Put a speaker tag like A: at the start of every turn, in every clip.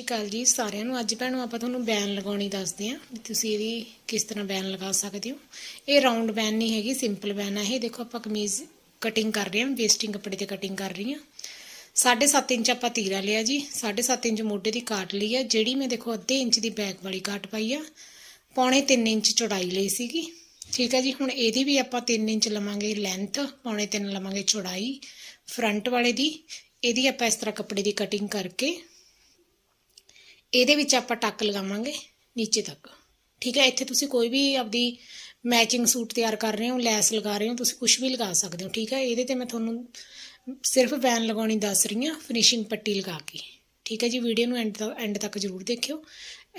A: ਸ਼੍ਰੀ ਅਕਾਲ ਜੀ ਸਾਰਿਆਂ ਨੂੰ। ਅੱਜ ਭੈਣੋ, ਆਪਾਂ ਤੁਹਾਨੂੰ ਬੈਨ ਲਗਾਉਣੀ ਦੱਸਦੇ ਆਂ ਵੀ ਤੁਸੀਂ ਇਹਦੀ ਕਿਸ ਤਰ੍ਹਾਂ ਬੈਨ ਲਗਾ ਸਕਦੇ ਹੋ। ਇਹ ਰਾਉਂਡ ਬੈਨ ਨਹੀਂ ਹੈਗੀ ਸਿੰਪਲ ਬੈਨ ਆ ਇਹ। ਦੇਖੋ, ਆਪਾਂ ਕਮੀਜ਼ ਕਟਿੰਗ ਕਰ ਰਹੇ ਹਾਂ ਵੇਸਟਿੰਗ ਕੱਪੜੇ ਤੇ ਕਟਿੰਗ ਕਰ ਰਹੀ ਹਾਂ। 7.5 ਇੰਚ ਆਪਾਂ ਤੀਰਾ ਲਿਆ ਜੀ। 7.5 ਇੰਚ ਮੋਢੇ ਦੀ ਕਾਟ ਲਈ ਆ, ਜਿਹੜੀ ਮੈਂ ਦੇਖੋ ਅੱਧੇ ਇੰਚ ਦੀ ਬੈਕ ਵਾਲੀ ਕਾਟ ਪਾਈ ਆ। ਪੌਣੇ 3 ਇੰਚ ਚੌੜਾਈ ਲਈ ਸੀਗੀ। ਠੀਕ ਹੈ ਜੀ, ਹੁਣ ਇਹਦੀ ਵੀ ਆਪਾਂ 3 ਇੰਚ ਲਵਾਂਗੇ ਲੈਂਥ ਪੌਣੇ 3 ਲਵਾਂਗੇ ਚੌੜਾਈ ਫਰੰਟ ਵਾਲੇ ਦੀ। ਇਹਦੀ ਆਪਾਂ ਇਸ ਤਰ੍ਹਾਂ ਕੱਪੜੇ ਦੀ ਕਟਿੰਗ ਕਰਕੇ ਇਹਦੇ ਵਿੱਚ ਆਪਾਂ ਟੱਕ ਲਗਾਵਾਂਗੇ ਨੀਚੇ ਤੱਕ। ਠੀਕ ਹੈ, ਇੱਥੇ ਤੁਸੀਂ ਕੋਈ ਵੀ ਆਪਦੀ ਮੈਚਿੰਗ ਸੂਟ ਤਿਆਰ ਕਰ ਰਹੇ ਹੋ, ਲੈਸ ਲਗਾ ਰਹੇ ਹੋ, ਤੁਸੀਂ ਕੁਝ ਵੀ ਲਗਾ ਸਕਦੇ ਹੋ। ਠੀਕ ਹੈ, ਇਹਦੇ ਤੇ ਮੈਂ ਤੁਹਾਨੂੰ ਸਿਰਫ ਵੈਨ ਲਗਾਉਣੀ ਦੱਸ ਰਹੀ ਹਾਂ ਫਿਨਿਸ਼ਿੰਗ ਪੱਟੀ ਲਗਾ ਕੇ। ਠੀਕ ਹੈ ਜੀ ਵੀਡੀਓ ਨੂੰ ਐਂਡ ਤੱਕ ਐਂਡ ਤੱਕ ਜ਼ਰੂਰ ਦੇਖਿਓ।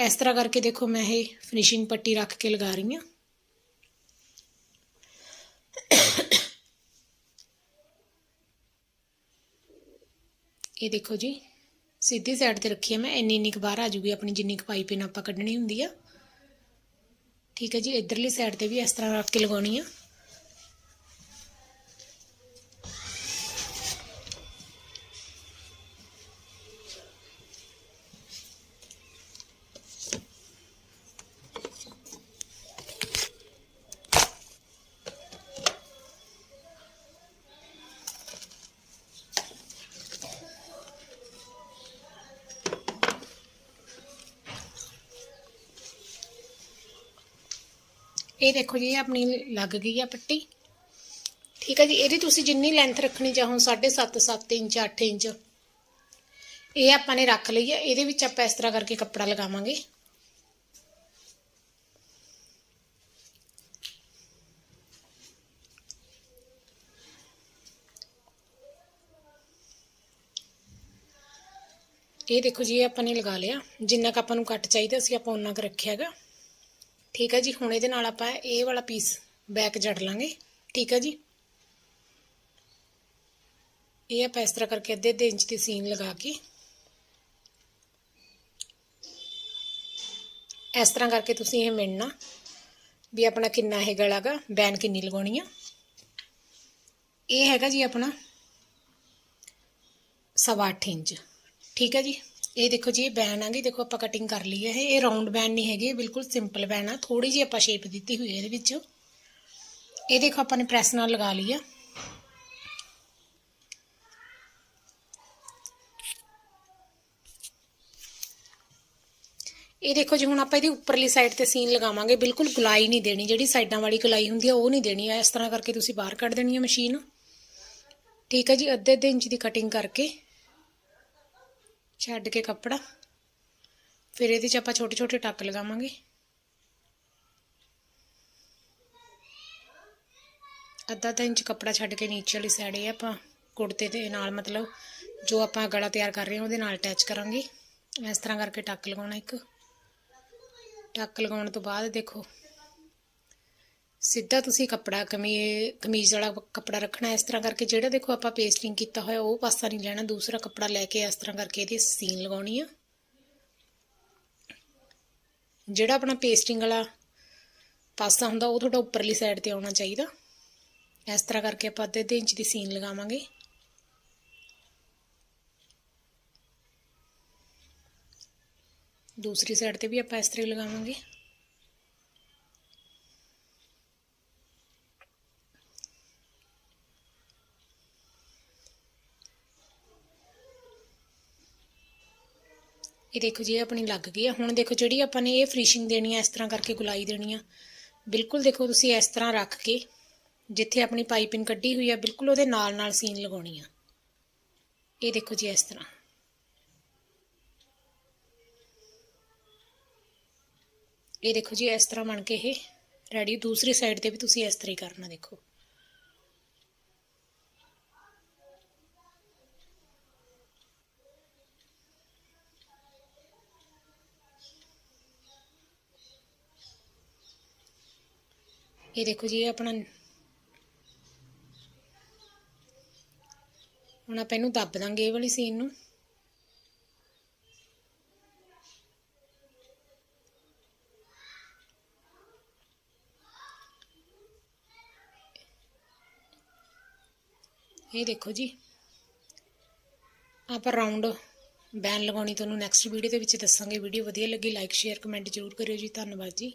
A: ਇਸ ਤਰ੍ਹਾਂ ਕਰਕੇ ਦੇਖੋ, ਮੈਂ ਇਹ ਫਿਨਿਸ਼ਿੰਗ ਪੱਟੀ ਰੱਖ ਕੇ ਲਗਾ ਰਹੀ ਹਾਂ। ਇਹ ਦੇਖੋ ਜੀ ਸਿੱਧੀ ਸਾਈਡ ਤੇ ਰੱਖੀ ਹੈ ਮੈਂ, ਇੰਨੀ ਇੰਨੀ ਕੁ ਬਾਹਰ ਆ ਜੂਗੀ ਆਪਣੀ ਜਿੰਨੀ ਕੁ ਪਾਈਪਿੰਗ ਆਪਾਂ ਕੱਢਣੀ ਹੁੰਦੀ ਆ। ਠੀਕ ਹੈ ਜੀ, ਇਧਰਲੀ ਸਾਈਡ ਤੇ ਵੀ ਇਸ ਤਰ੍ਹਾਂ ਰੱਖ ਕੇ ਲਗਾਉਣੀ ਆ। ਇਹ ਦੇਖੋ ਜੀ, ਇਹ ਆਪਣੀ ਲੱਗ ਗਈ ਆ ਪੱਟੀ। ਠੀਕ ਹੈ ਜੀ, ਇਹਦੀ ਤੁਸੀਂ ਜਿੰਨੀ ਲੈਂਥ ਰੱਖਣੀ ਚਾਹੋ 7.5 7 ਇੰਚ 8 ਇੰਚ, ਇਹ ਆਪਾਂ ਨੇ ਰੱਖ ਲਈ ਹੈ ਇਹਦੇ ਵਿੱਚ ਆਪਾਂ ਇਸ ਤਰ੍ਹਾਂ ਕਰਕੇ ਕੱਪੜਾ ਲਗਾਵਾਂਗੇ। ਇਹ ਦੇਖੋ ਜੀ, ਇਹ ਆਪਾਂ ਨੇ ਲਗਾ ਲਿਆ। ਜਿੰਨਾ ਕ ਆਪਾਂ ਨੂੰ ਕੱਟ ਚਾਹੀਦਾ ਸੀ, ਆਪਾਂ ਉਹਨਾਂ ਕ ਰੱਖਿਆ ਹੈਗਾ। ਠੀਕ ਹੈ ਜੀ, ਹੁਣ ਇਹਦੇ ਨਾਲ ਆਪਾਂ ਇਹ ਵਾਲਾ ਪੀਸ ਬੈਕ ਜੜ ਲਾਂਗੇ। ਠੀਕ ਹੈ ਜੀ। ਇਹ ਆਪਾਂ ਇਸ ਤਰ੍ਹਾਂ ਕਰਕੇ ਅੱਧੇ ਅੱਧੇ ਇੰਚ ਦੀ ਸੀਨ ਲਗਾ ਕੇ ਇਸ ਤਰ੍ਹਾਂ ਕਰਕੇ ਤੁਸੀਂ ਇਹ ਮਿਣਨਾ ਵੀ ਆਪਣਾ ਕਿੰਨਾ ਇਹ ਗਲਾਗਾ ਬੈਨ ਕਿੰਨੀ ਲਗਾਉਣੀ ਆ। ਇਹ ਹੈਗਾ ਜੀ ਆਪਣਾ ਸਵਾ ਅੱਠ ਇੰਚ। ਠੀਕ ਹੈ ਜੀ। ਇਹ ਦੇਖੋ ਜੀ, ਇਹ ਬੈਨ ਆਂਗੀ ਦੇਖੋ ਆਪਾਂ ਕਟਿੰਗ ਕਰ ਲਈ ਹੈ। ਇਹ ਰਾਉਂਡ ਬੈਨ ਨਹੀਂ ਹੈਗੀ, ਇਹ ਬਿਲਕੁਲ ਸਿੰਪਲ ਬੈਨ ਆ। ਥੋੜੀ ਜਿਹੀ ਆਪਾਂ ਸ਼ੇਪ ਦਿੱਤੀ ਹੋਈ ਹੈ ਇਹਦੇ ਵਿੱਚ। ਇਹ ਦੇਖੋ, ਆਪਾਂ ਨੇ ਪ੍ਰੈਸ ਨਾਲ ਲਗਾ ਲਈ ਆ। ਇਹ ਦੇਖੋ ਜੀ, ਹੁਣ ਆਪਾਂ ਇਹਦੀ ਉੱਪਰਲੀ ਸਾਈਡ ਤੇ ਸੀਨ ਲਗਾਵਾਂਗੇ। ਬਿਲਕੁਲ ਗੁਲਾਈ ਨਹੀਂ ਦੇਣੀ, ਜਿਹੜੀ ਸਾਈਡਾਂ ਵਾਲੀ ਗੁਲਾਈ ਹੁੰਦੀ ਆ, ਉਹ ਨਹੀਂ ਦੇਣੀ ਆ। ਇਸ ਤਰ੍ਹਾਂ ਕਰਕੇ ਤੁਸੀਂ ਬਾਹਰ ਕੱਢ ਦੇਣੀ ਆ ਮਸ਼ੀਨ। ਠੀਕ ਹੈ ਜੀ, ਅੱਧੇ ਅੱਧੇ ਇੰਚ ਦੀ ਕਟਿੰਗ ਕਰਕੇ। ਛੱਡ ਕੇ ਕੱਪੜਾ। ਫਿਰ ਇਹਦੇ 'ਚ ਆਪਾਂ ਛੋਟੇ ਛੋਟੇ ਟੱਕ ਲਗਾਵਾਂਗੇ। ਅੱਧਾ ਤਾਂ ਇੰਚ ਕੱਪੜਾ ਛੱਡ ਕੇ ਨੀਚੇ ਵਾਲੀ ਸਾਈਡ ਇਹ ਆਪਾਂ ਕੁੜਤੇ ਦੇ ਨਾਲ ਮਤਲਬ ਜੋ ਆਪਾਂ ਗਲਾ ਤਿਆਰ ਕਰ ਰਹੇ ਹਾਂ ਉਹਦੇ ਨਾਲ ਅਟੈਚ ਕਰਾਂਗੇ। ਇਸ ਤਰ੍ਹਾਂ ਕਰਕੇ ਟੱਕ ਲਗਾਉਣਾ ਇੱਕ। ਟੱਕ ਲਗਾਉਣ ਤੋਂ ਬਾਅਦ ਦੇਖੋ ਸਿੱਧਾ ਤੁਸੀਂ ਕੱਪੜਾ, ਕਮੀ, ਕਮੀਜ਼ ਵਾਲਾ ਕੱਪੜਾ ਰੱਖਣਾ ਇਸ ਤਰ੍ਹਾਂ ਕਰਕੇ, ਜਿਹੜਾ ਦੇਖੋ ਆਪਾਂ ਪੇਸਟਿੰਗ ਕੀਤਾ ਹੋਇਆ, ਉਹ ਪਾਸਾ ਨਹੀਂ ਲੈਣਾ, ਦੂਸਰਾ ਕੱਪੜਾ ਲੈ ਕੇ ਇਸ ਤਰ੍ਹਾਂ ਕਰਕੇ ਇਹਦੀ ਸੀਨ ਲਗਾਉਣੀ ਆ। ਜਿਹੜਾ ਆਪਣਾ ਪੇਸਟਿੰਗ ਵਾਲਾ ਪਾਸਾ ਹੁੰਦਾ, ਉਹ ਤੁਹਾਡਾ ਉੱਪਰਲੀ ਸਾਈਡ ਤੇ ਆਉਣਾ ਚਾਹੀਦਾ। ਇਸ ਤਰ੍ਹਾਂ ਕਰਕੇ ਆਪਾਂ ਅੱਧੇ ਅੱਧੇ ਇੰਚ ਦੀ ਸੀਨ ਲਗਾਵਾਂਗੇ। ਦੂਸਰੀ ਸਾਈਡ ਤੇ ਵੀ ਆਪਾਂ ਇਸ ਤਰ੍ਹਾਂ ਲਗਾਵਾਂਗੇ। ਇਹ ਦੇਖੋ ਜੀ, ਇਹ ਆਪਣੀ ਲੱਗ ਗਈ ਆ। ਹੁਣ ਦੇਖੋ ਜਿਹੜੀ ਆਪਾਂ ਨੇ ਇਹ ਫਿਨਿਸ਼ਿੰਗ ਦੇਣੀ ਆ, ਇਸ ਤਰ੍ਹਾਂ ਕਰਕੇ ਗੁਲਾਈ ਦੇਣੀ ਆ। ਬਿਲਕੁਲ ਦੇਖੋ ਤੁਸੀਂ ਇਸ ਤਰ੍ਹਾਂ ਰੱਖ ਕੇ ਜਿੱਥੇ ਆਪਣੀ ਪਾਈਪਿੰਗ ਕੱਢੀ ਹੋਈ ਆ, ਬਿਲਕੁਲ ਉਹਦੇ ਨਾਲ ਨਾਲ ਸੀਨ ਲਗਾਉਣੀ ਆ। ਇਹ ਦੇਖੋ ਜੀ, ਇਸ ਤਰ੍ਹਾਂ। ਇਹ ਦੇਖੋ ਜੀ, ਇਸ ਤਰ੍ਹਾਂ ਬਣ ਕੇ ਇਹ ਰੈਡੀ ਦੂਸਰੀ ਸਾਈਡ ਤੇ ਵੀ ਤੁਸੀਂ ਇਸ ਤਰ੍ਹਾਂ ਹੀ ਕਰਨਾ, ਦੇਖੋ। ਇਹ ਦੇਖੋ ਜੀ, ਇਹ ਆਪਣਾ ਹੁਣ ਆਪਾਂ ਇਹਨੂੰ ਦੱਬ ਦਾਂਗੇ ਇਹ ਵਾਲੀ ਸੀਨ ਨੂੰ। ਇਹ ਦੇਖੋ ਜੀ, ਆਪਾਂ ਰਾਉਂਡ ਬੈਨ ਲਗਾਉਣੀ ਤੁਹਾਨੂੰ ਨੈਕਸਟ ਵੀਡੀਓ ਦੇ ਵਿੱਚ ਦੱਸਾਂਗੇ। ਵੀਡੀਓ ਵਧੀਆ ਲੱਗੀ ਲਾਈਕ ਸ਼ੇਅਰ ਕਮੈਂਟ ਜ਼ਰੂਰ ਕਰਿਓ ਜੀ। ਧੰਨਵਾਦ ਜੀ।